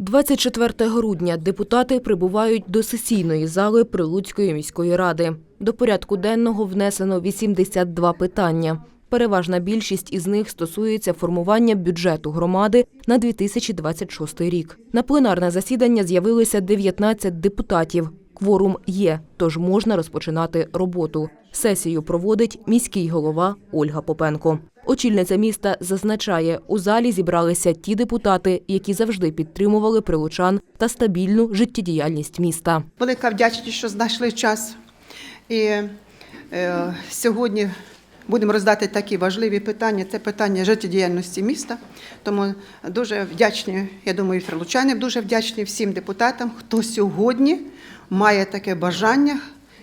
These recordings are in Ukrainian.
24 грудня депутати прибувають до сесійної зали Прилуцької міської ради. До порядку денного внесено 82 питання. Переважна більшість із них стосується формування бюджету громади на 2026 рік. На пленарне засідання з'явилися 19 депутатів. Кворум є, тож можна розпочинати роботу. Сесію проводить міський голова Ольга Попенко. Очільниця міста зазначає, у залі зібралися ті депутати, які завжди підтримували прилучан та стабільну життєдіяльність міста. Велика вдячність, що знайшли час. І е, сьогодні будемо роздати такі важливі питання. Це питання життєдіяльності міста. Тому дуже вдячні, я думаю, і фрилучани дуже вдячні всім депутатам, хто сьогодні має таке бажання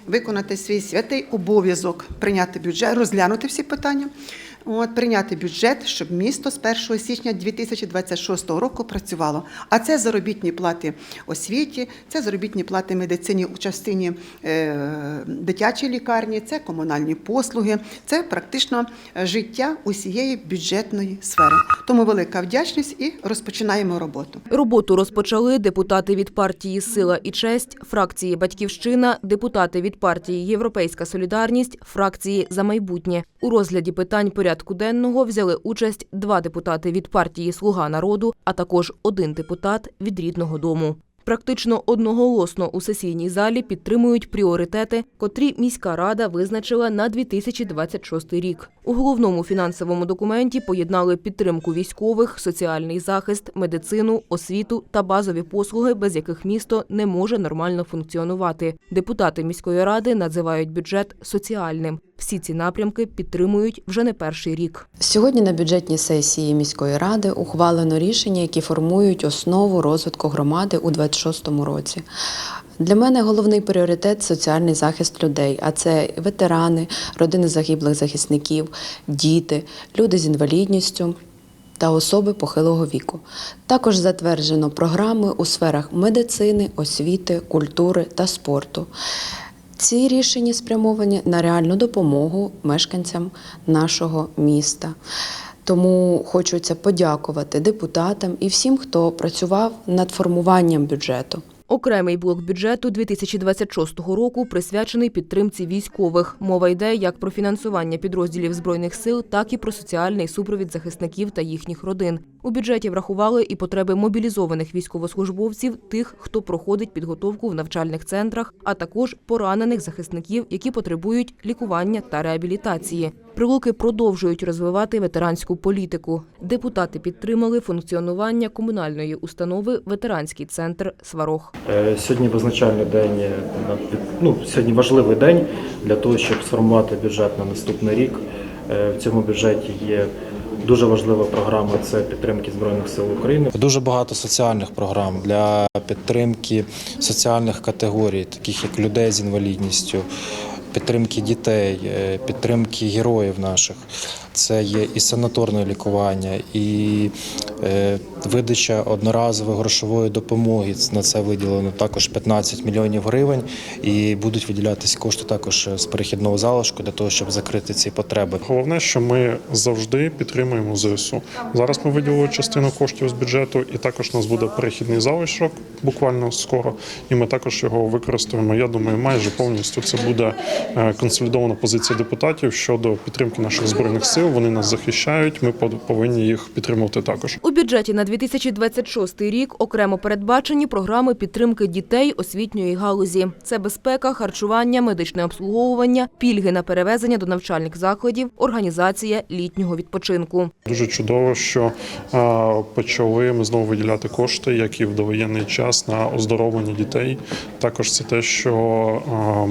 виконати свій святий обов'язок прийняти бюджет, розглянути всі питання. От, прийняти бюджет, щоб місто з 1 січня 2026 року працювало. А це заробітні плати освіті, це заробітні плати медицині у частині е, дитячої лікарні, це комунальні послуги, це практично життя усієї бюджетної сфери. Тому велика вдячність і розпочинаємо роботу. Роботу розпочали депутати від партії Сила і честь, фракції Батьківщина, депутати від партії Європейська Солідарність, фракції за майбутнє. У розгляді питань порядку денного взяли участь два депутати від партії Слуга народу, а також один депутат від рідного дому. Практично одноголосно у сесійній залі підтримують пріоритети, котрі міська рада визначила на 2026 рік. У головному фінансовому документі поєднали підтримку військових, соціальний захист, медицину, освіту та базові послуги, без яких місто не може нормально функціонувати. Депутати міської ради називають бюджет соціальним. Всі ці напрямки підтримують вже не перший рік. Сьогодні на бюджетній сесії міської ради ухвалено рішення, які формують основу розвитку громади у 2026 році. Для мене головний пріоритет соціальний захист людей, а це ветерани, родини загиблих захисників, діти, люди з інвалідністю. Та особи похилого віку. Також затверджено програми у сферах медицини, освіти, культури та спорту. Ці рішення спрямовані на реальну допомогу мешканцям нашого міста. Тому хочеться подякувати депутатам і всім, хто працював над формуванням бюджету. Окремий блок бюджету 2026 року присвячений підтримці військових. Мова йде як про фінансування підрозділів збройних сил, так і про соціальний супровід захисників та їхніх родин. У бюджеті врахували і потреби мобілізованих військовослужбовців, тих, хто проходить підготовку в навчальних центрах, а також поранених захисників, які потребують лікування та реабілітації. Прилуки продовжують розвивати ветеранську політику. Депутати підтримали функціонування комунальної установи Ветеранський центр Сварог. Е, Сьогодні визначальний день, е, ну, сьогодні важливий день для того, щоб сформувати бюджет на наступний рік. Е, В цьому бюджеті є дуже важлива програма це підтримки Збройних сил України. Дуже багато соціальних програм для підтримки соціальних категорій, таких як людей з інвалідністю, підтримки дітей, е, підтримки героїв наших. Це є і санаторне лікування, і е, видача одноразової грошової допомоги. На це виділено також 15 мільйонів гривень, і будуть виділятись кошти також з перехідного залишку для того, щоб закрити ці потреби. Головне, що ми завжди підтримуємо ЗСУ. Зараз ми виділили частину коштів з бюджету, і також у нас буде перехідний залишок буквально скоро. І ми також його використаємо. Я думаю, майже повністю це буде е, консолідована позиція депутатів щодо підтримки наших збройних сил. Вони нас захищають. Ми пов- повинні їх підтримувати також. У бюджеті на 2026 рік окремо передбачені програми підтримки дітей освітньої галузі. Це безпека, харчування, медичне обслуговування, пільги на перевезення до навчальних закладів, організація літнього відпочинку. Дуже чудово, що почали ми знову виділяти кошти, як і в довоєнний час на оздоровлення дітей. Також це те, що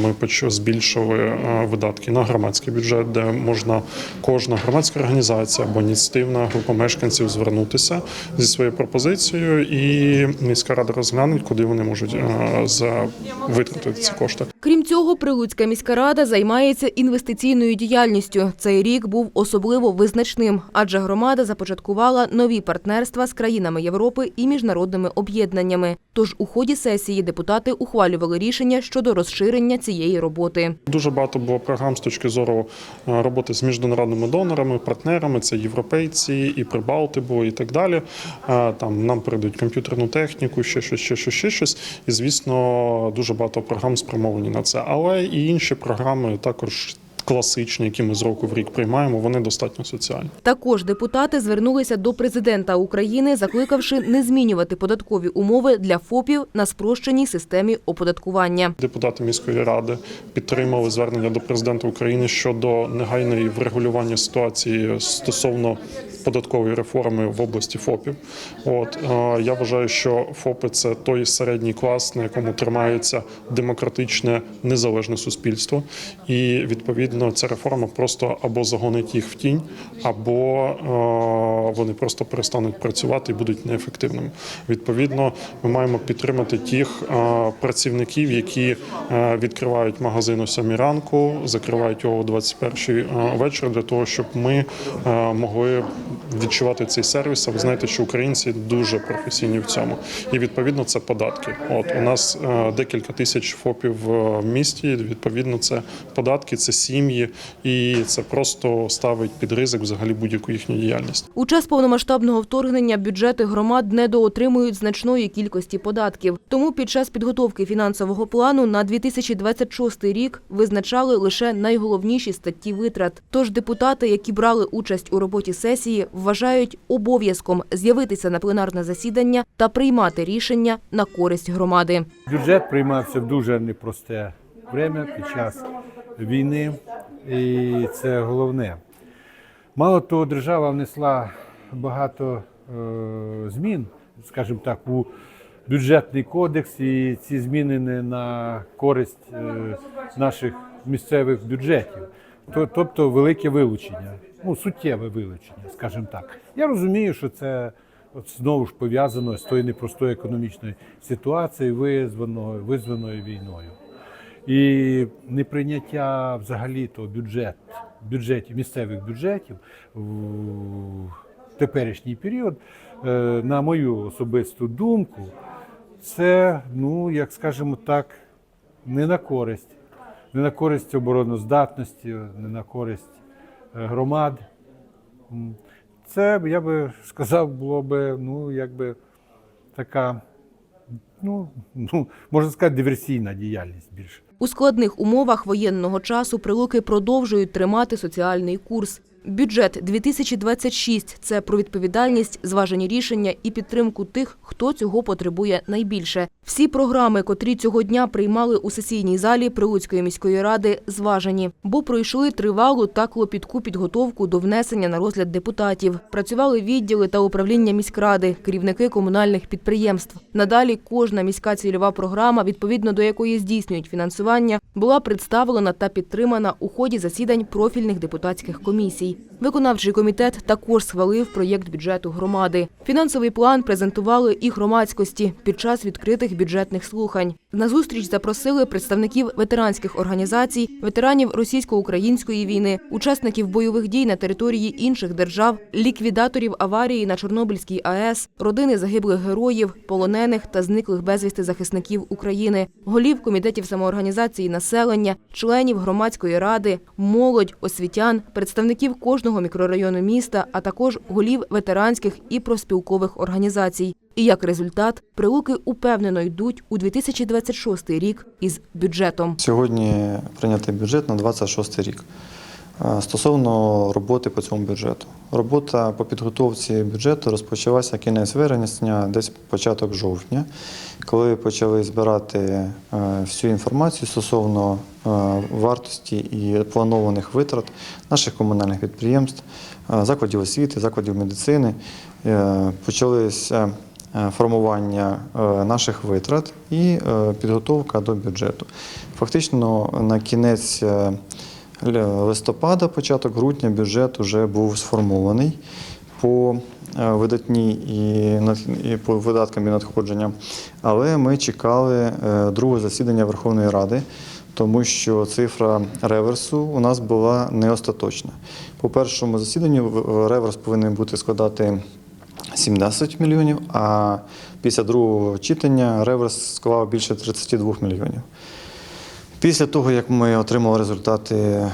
ми збільшили видатки на громадський бюджет, де можна кожна громадська організація або ініціативна група мешканців звернутися зі своєю пропозицією, і міська рада розгляне, куди вони можуть е, за витратити ці кошти. Крім цього, Прилуцька міська рада займається інвестиційною діяльністю. Цей рік був особливо визначним, адже громада започаткувала нові партнерства з країнами Європи і міжнародними об'єднаннями. Тож у ході сесії депутати ухвалювали рішення щодо розширення цієї роботи. Дуже багато було програм з точки зору е, роботи з міжнародними донорами. Донорами, партнерами, це європейці, і Прибалти були, і так далі. Там нам передають комп'ютерну техніку, ще щось, ще щось, ще щось. І звісно, дуже багато програм спрямовані на це. Але і інші програми також. Класичні, які ми з року в рік приймаємо, вони достатньо соціальні. Також депутати звернулися до президента України, закликавши не змінювати податкові умови для ФОПів на спрощеній системі оподаткування. Депутати міської ради підтримали звернення до президента України щодо негайної врегулювання ситуації стосовно податкової реформи в області ФОПів. От е, я вважаю, що ФОПи це той середній клас, на якому тримається демократичне незалежне суспільство, і відповідно ця реформа просто або загонить їх в тінь, або е, вони просто перестануть працювати і будуть неефективними. Відповідно, ми маємо підтримати тих е, працівників, які е, відкривають магазин о 7 ранку, закривають його о 21 вечора, для того, щоб ми е, могли відчувати цей сервіс. А ви знаєте, що українці дуже професійні в цьому, і відповідно це податки. От у нас е, декілька тисяч ФОПів в місті. Відповідно, це податки, це сім'ї, і це просто ставить під ризик взагалі будь-яку їхню діяльність. У час повномасштабного вторгнення бюджети громад недоотримують значної кількості податків. Тому під час підготовки фінансового плану на 2026 рік визначали лише найголовніші статті витрат. Тож депутати, які брали участь у роботі сесії, вважають обов'язком з'явитися на пленарне засідання та приймати рішення на користь громади. Бюджет приймався в дуже непросте время під час війни, і це головне. Мало того, держава внесла багато е, змін, скажімо так, у бюджетний кодекс, і ці зміни не на користь е, наших місцевих бюджетів. То- Тобто велике вилучення, ну суттєве вилучення, скажімо так. Я розумію, що це от знову ж пов'язано з тою непростою економічною ситуацією, визваною, визваною війною. І неприйняття взагалі то бюджет, бюджетів, місцевих бюджетів в теперішній період, е, на мою особисту думку, це, ну, як скажемо так, не на користь. Не на користь обороноздатності, не на користь е, громад. Це, я би сказав, було би, ну, якби така, ну, ну, можна сказати, диверсійна діяльність більше. У складних умовах воєнного часу прилуки продовжують тримати соціальний курс. Бюджет 2026 – це про відповідальність, зважені рішення і підтримку тих, хто цього потребує найбільше. Всі програми, котрі цього дня приймали у сесійній залі Прилуцької міської ради, зважені, бо пройшли тривалу та клопітку підготовку до внесення на розгляд депутатів. Працювали відділи та управління міськради, керівники комунальних підприємств. Надалі кожна міська цільова програма, відповідно до якої здійснюють фінансування, була представлена та підтримана у ході засідань профільних депутатських комісій. Виконавчий комітет також схвалив проєкт бюджету громади. Фінансовий план презентували і громадськості під час відкритих бюджетних слухань. На зустріч запросили представників ветеранських організацій, ветеранів російсько-української війни, учасників бойових дій на території інших держав, ліквідаторів аварії на Чорнобильській АЕС, родини загиблих героїв, полонених та зниклих безвісти захисників України, голів комітетів самоорганізації населення, членів громадської ради, молодь, освітян, представників кожного мікрорайону міста, а також голів ветеранських і профспілкових організацій. І як результат, прилуки упевнено йдуть у 2026 рік із бюджетом. Сьогодні прийнятий бюджет на 26 рік. Стосовно роботи по цьому бюджету. Робота по підготовці бюджету розпочалася кінець вересня, десь початок жовтня, коли почали збирати е, всю інформацію стосовно е, вартості і планованих витрат наших комунальних підприємств, е, закладів освіти, закладів медицини. Почалися формування е, наших витрат і е, підготовка до бюджету. Фактично на кінець е, листопада, початок грудня бюджет вже був сформований по е, видатні і, по видаткам і надходженням. Але ми чекали е, другого засідання Верховної Ради, тому що цифра реверсу у нас була не остаточна. По першому засіданню реверс повинен бути складати 17 мільйонів, а після другого читання реверс склав більше 32 мільйонів. Після того, як ми отримали результати е,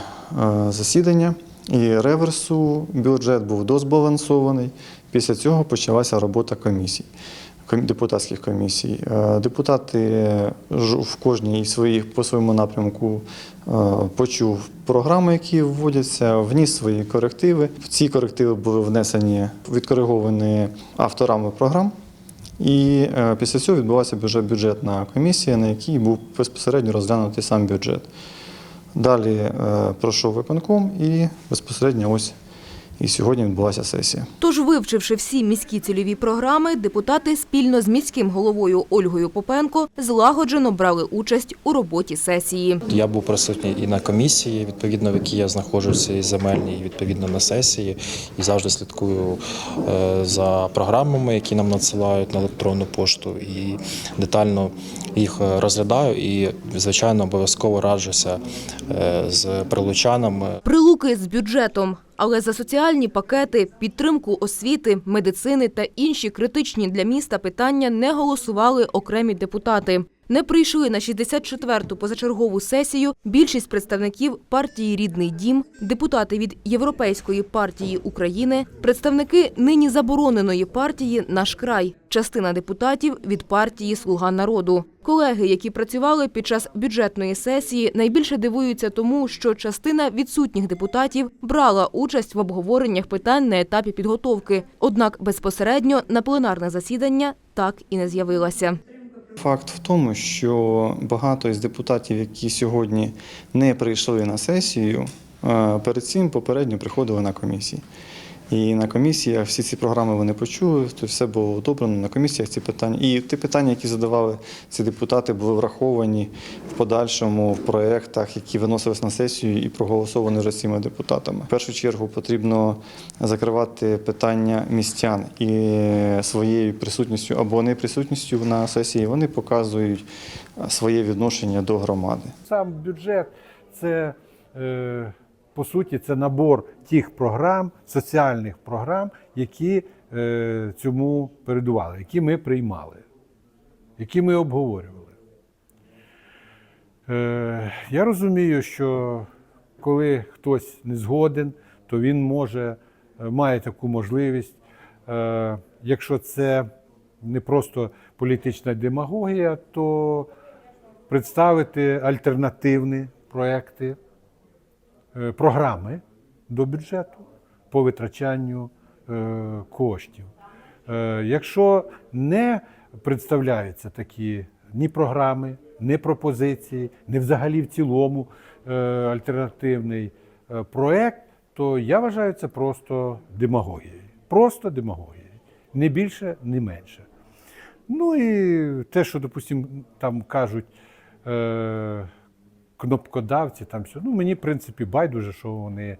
засідання, і реверсу бюджет був дозбалансований. Після цього почалася робота комісій, ком- депутатських комісій. Е, Депутати в кожній своїх по своєму напрямку е, почув програми, які вводяться, вніс свої корективи. Ці корективи були внесені, відкориговані авторами програм. І е, після цього відбулася бюджет бюджетна комісія, на якій був безпосередньо розглянутий сам бюджет. Далі пройшов виконком і безпосередньо ось і сьогодні відбулася сесія. Тож, вивчивши всі міські цільові програми, депутати спільно з міським головою Ольгою Попенко злагоджено брали участь у роботі сесії. Я був присутній і на комісії, відповідно, в якій я знаходжуся, і земельній, і відповідно на сесії, і завжди слідкую е, за програмами, які нам надсилають на електронну пошту, і детально їх розглядаю. І, звичайно, обов'язково раджуся е, з прилучанами. Прилуки з бюджетом. Але за соціальні пакети, підтримку освіти, медицини та інші критичні для міста питання не голосували окремі депутати. Не прийшли на 64-ту позачергову сесію більшість представників партії Рідний дім, депутати від Європейської партії України, представники нині забороненої партії Наш край, частина депутатів від партії Слуга народу. Колеги, які працювали під час бюджетної сесії, найбільше дивуються тому, що частина відсутніх депутатів брала участь в обговореннях питань на етапі підготовки. Однак безпосередньо на пленарне засідання так і не з'явилася. Факт в тому, що багато із депутатів, які сьогодні не прийшли на сесію, е, перед цим попередньо приходили на комісії. І на комісіях всі ці програми вони почули, то все було одобрено на комісіях ці питання. І ті питання, які задавали ці депутати, були враховані в подальшому в проєктах, які виносились на сесію і проголосовані вже цими депутатами. В першу чергу потрібно закривати питання містян і своєю присутністю або неприсутністю на сесії вони показують своє відношення до громади. Сам бюджет це е, по суті це набор тих програм, соціальних програм, які е, цьому передували, які ми приймали, які ми обговорювали. Е, я розумію, що коли хтось не згоден, то він може, е, має таку можливість, е, якщо це не просто політична демагогія, то представити альтернативні проекти, програми до бюджету по витрачанню е, коштів. Е, Якщо не представляються такі ні програми, ні пропозиції, ні взагалі в цілому е, альтернативний е, проект, то я вважаю це просто демагогією. Просто демагогією. Не більше, не менше. Ну і те, що, допустимо, там кажуть е, кнопкодавці, там все. Ну, мені, в принципі, байдуже, що вони,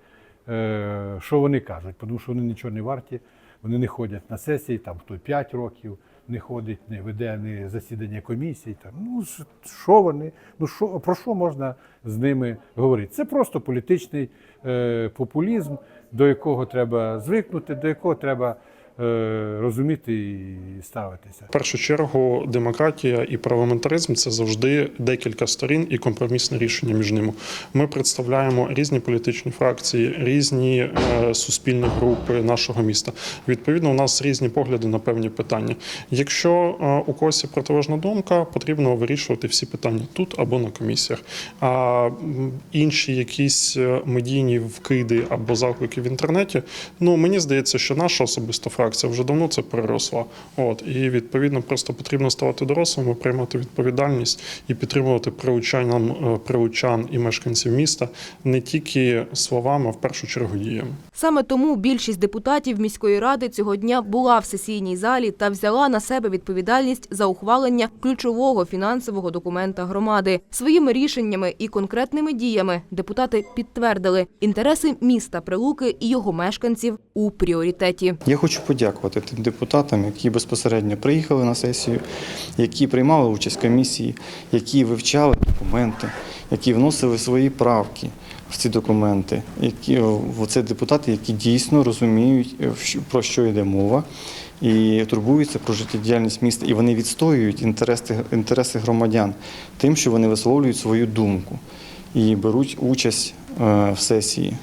е, що вони кажуть, тому що вони нічого не варті, вони не ходять на сесії, там хто 5 років не ходить, не веде ні засідання комісій. Там. Ну, що вони, ну, що, про що можна з ними говорити? Це просто політичний е, популізм, до якого треба звикнути, до якого треба розуміти і ставитися. В першу чергу демократія і парламентаризм це завжди декілька сторін і компромісне рішення між ними. Ми представляємо різні політичні фракції, різні е, суспільні групи нашого міста. Відповідно, у нас різні погляди на певні питання. Якщо е, у когось є протилежна думка, потрібно вирішувати всі питання тут або на комісіях. А інші якісь е, медійні вкиди або заклики в інтернеті, ну мені здається, що наша особиста фракція вже давно це переросла. От і відповідно просто потрібно ставати дорослими, приймати відповідальність і підтримувати прилучанам е, прилучан і мешканців міста не тільки словами, а в першу чергу діями. Саме тому більшість депутатів міської ради цього дня була в сесійній залі та взяла на себе відповідальність за ухвалення ключового фінансового документа громади. Своїми рішеннями і конкретними діями депутати підтвердили інтереси міста Прилуки і його мешканців у пріоритеті. Я хочу подякувати тим депутатам, які безпосередньо приїхали на сесію, які приймали участь комісії, які вивчали документи, які вносили свої правки в ці документи. Які це депутати, які дійсно розуміють, е, про що йде мова. І турбуються про життєдіяльність міста, і вони відстоюють інтереси, інтереси громадян тим, що вони висловлюють свою думку і беруть участь е, в сесії.